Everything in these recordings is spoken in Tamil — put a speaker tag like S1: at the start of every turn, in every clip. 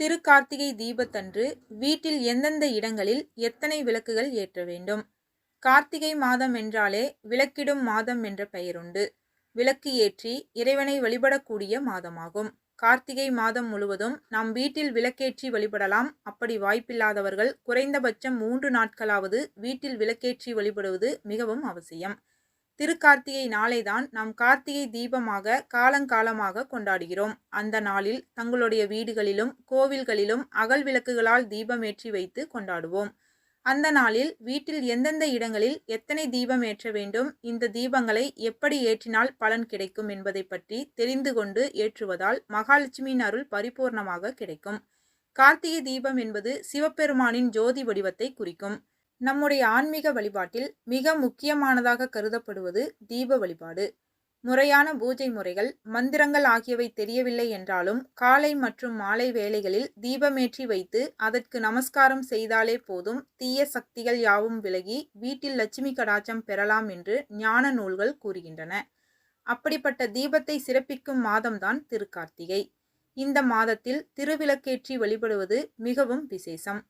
S1: திருக்கார்த்திகை தீபத்தன்று வீட்டில் எந்தெந்த இடங்களில் எத்தனை விளக்குகள் ஏற்ற வேண்டும்? கார்த்திகை மாதம் என்றாலே விளக்கிடும் மாதம் என்ற பெயருண்டு. விளக்கு ஏற்றி இறைவனை வழிபடக்கூடிய மாதமாகும். கார்த்திகை மாதம் முழுவதும் நாம் வீட்டில் விளக்கேற்றி வழிபடலாம். அப்படி வாய்ப்பில்லாதவர்கள் குறைந்தபட்சம் மூன்று நாட்களாவது வீட்டில் விளக்கேற்றி வழிபடுவது மிகவும் அவசியம். திருக்கார்த்திகை நாளைதான் நாம் கார்த்திகை தீபமாக காலங்காலமாக கொண்டாடுகிறோம். அந்த நாளில் தங்களுடைய வீடுகளிலும் கோவில்களிலும் அகல் விளக்குகளால் தீபமேற்றி வைத்து கொண்டாடுவோம். அந்த நாளில் வீட்டில் எந்தெந்த இடங்களில் எத்தனை தீபம் ஏற்ற வேண்டும் இந்த தீபங்களை எப்படி ஏற்றினால் பலன் கிடைக்கும் என்பதை பற்றி தெரிந்து கொண்டு ஏற்றுவதால் மகாலட்சுமியின் அருள் பரிபூர்ணமாக கிடைக்கும். கார்த்திகை தீபம் என்பது சிவபெருமானின் ஜோதி வடிவத்தை குறிக்கும். நம்முடைய ஆன்மீக வழிபாட்டில் மிக முக்கியமானதாக கருதப்படுவது தீப வழிபாடு. முறையான பூஜை முறைகள் மந்திரங்கள் ஆகியவை தெரியவில்லை என்றாலும் காலை மற்றும் மாலை வேளைகளில் தீபமேற்றி வைத்து அதற்கு நமஸ்காரம் செய்தாலே போதும் தீய சக்திகள் யாவும் விலகி வீட்டில் லட்சுமி கடாச்சம் பெறலாம் என்று ஞான நூல்கள் கூறுகின்றன. அப்படிப்பட்ட தீபத்தை சிறப்பிக்கும் மாதம்தான் திருக்கார்த்திகை. இந்த மாதத்தில் திருவிளக்கேற்றி வழிபடுவது மிகவும் விசேஷம்.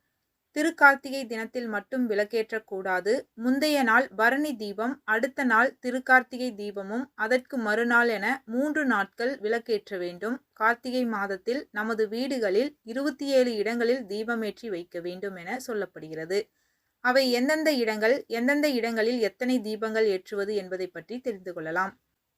S1: திருக்கார்த்திகை தினத்தில் மட்டும் விளக்கேற்றக்கூடாது. முந்தைய நாள் பரணி தீபம் அடுத்த நாள் திருக்கார்த்திகை தீபமும் அதற்கு மறுநாள் என மூன்று நாட்கள் விளக்கேற்ற வேண்டும். கார்த்திகை மாதத்தில் நமது வீடுகளில் இருபத்தி ஏழு இடங்களில் தீபமேற்றி வைக்க வேண்டும் என சொல்லப்படுகிறது. அவை எந்தெந்த இடங்கள் எந்தெந்த இடங்களில் எத்தனை தீபங்கள் ஏற்றுவது என்பதை பற்றி தெரிந்து கொள்ளலாம்.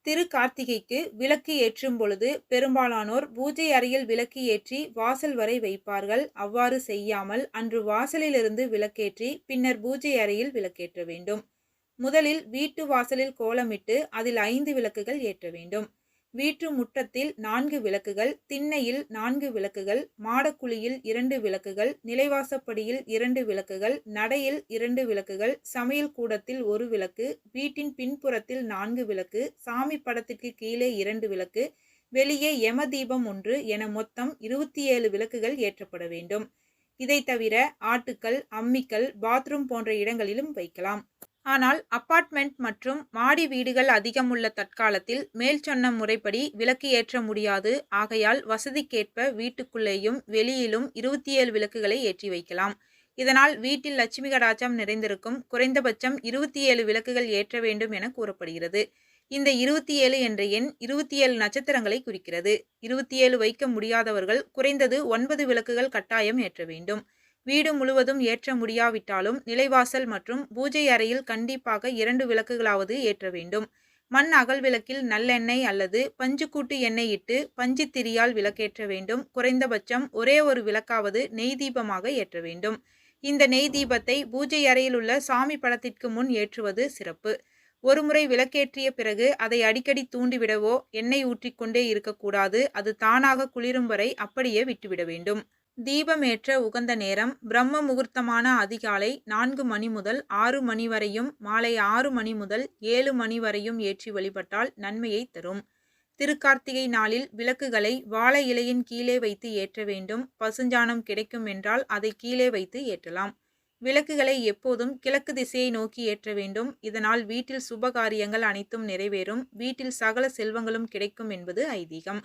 S1: திரு கார்த்திகைக்கு விளக்கு ஏற்றும் பொழுது பெரும்பாலானோர் பூஜை அறையில் விளக்கு ஏற்றி வாசல் வரை வைப்பார்கள். அவ்வாறு செய்யாமல் அன்று வாசலிலிருந்து விளக்கேற்றி பின்னர் பூஜை அறையில் விளக்கேற்ற வேண்டும். முதலில் வீட்டு வாசலில் கோலமிட்டு அதில் ஐந்து விளக்குகள் ஏற்ற வேண்டும். வீட்டு முற்றத்தில் நான்கு விளக்குகள் திண்ணையில் நான்கு விளக்குகள் மாடக்குழியில் இரண்டு விளக்குகள் நிலைவாசப்படியில் இரண்டு விளக்குகள் நடையில் இரண்டு விளக்குகள் சமையல் கூடத்தில் ஒரு விளக்கு வீட்டின் பின்புறத்தில் நான்கு விளக்கு சாமி படத்திற்கு கீழே இரண்டு விளக்கு வெளியே யம தீபம் ஒன்று என மொத்தம் இருபத்தி ஏழு விளக்குகள் ஏற்றப்பட வேண்டும். இதை தவிர ஆட்டுக்கள் அம்மிக்கல் பாத்ரூம் போன்ற இடங்களிலும் வைக்கலாம். ஆனால் அப்பார்ட்மெண்ட் மற்றும் மாடி வீடுகள் அதிகமுள்ள தற்காலத்தில் மேல் சொன்ன முறைப்படி விளக்கு ஏற்ற முடியாது. ஆகையால் வசதிக்கேற்ப வீட்டுக்குள்ளேயும் வெளியிலும் இருபத்தி ஏழு விளக்குகளை ஏற்றி வைக்கலாம். இதனால் வீட்டில் லட்சுமி கடாச்சம் நிறைந்திருக்கும். குறைந்தபட்சம் இருபத்தி ஏழு விளக்குகள் ஏற்ற வேண்டும் என கூறப்படுகிறது. இந்த இருபத்தி ஏழு என்ற எண் இருபத்தி ஏழு நட்சத்திரங்களை குறிக்கிறது. இருபத்தி ஏழு வைக்க முடியாதவர்கள் குறைந்தது ஒன்பது விளக்குகள் கட்டாயம் ஏற்ற வேண்டும். வீடு முழுவதும் ஏற்ற முடியாவிட்டாலும் நிலைவாசல் மற்றும் பூஜை அறையில் கண்டிப்பாக இரண்டு விளக்குகளாவது ஏற்ற வேண்டும். மண் அகல் விளக்கில் நல்லெண்ணெய் அல்லது பஞ்சுக்கூட்டு எண்ணெய் இட்டு பஞ்சு திரியால் விளக்கேற்ற வேண்டும். குறைந்தபட்சம் ஒரே ஒரு விளக்காவது நெய் தீபமாக ஏற்ற வேண்டும். இந்த நெய் தீபத்தை பூஜை அறையில் உள்ள சாமி படத்திற்கு முன் ஏற்றுவது சிறப்பு. ஒருமுறை விளக்கேற்றிய பிறகு அதை அடிக்கடி தூண்டிவிடவோ எண்ணெய் ஊற்றிக்கொண்டே இருக்கக்கூடாது. அது தானாக குளிரும் வரை அப்படியே விட்டுவிட வேண்டும். தீபமேற்ற உகந்த நேரம். பிரம்ம முகூர்த்தமான அதிகாலை நான்கு மணி முதல் ஆறு மணி வரையும் மாலை ஆறு மணி முதல் ஏழு மணி வரையும் ஏற்றி வழிபட்டால் நன்மையை தரும். திருக்கார்த்திகை நாளில் விளக்குகளை வாழை இலையின் கீழே வைத்து ஏற்ற வேண்டும். பசுஞ்சாணம் கிடைக்கும் என்றால் அதை கீழே வைத்து ஏற்றலாம். விளக்குகளை எப்போதும் கிழக்கு திசையை நோக்கி ஏற்ற வேண்டும். இதனால் வீட்டில் சுபகாரியங்கள் அனைத்தும் நிறைவேறும். வீட்டில் சகல செல்வங்களும் கிடைக்கும் என்பது ஐதீகம்.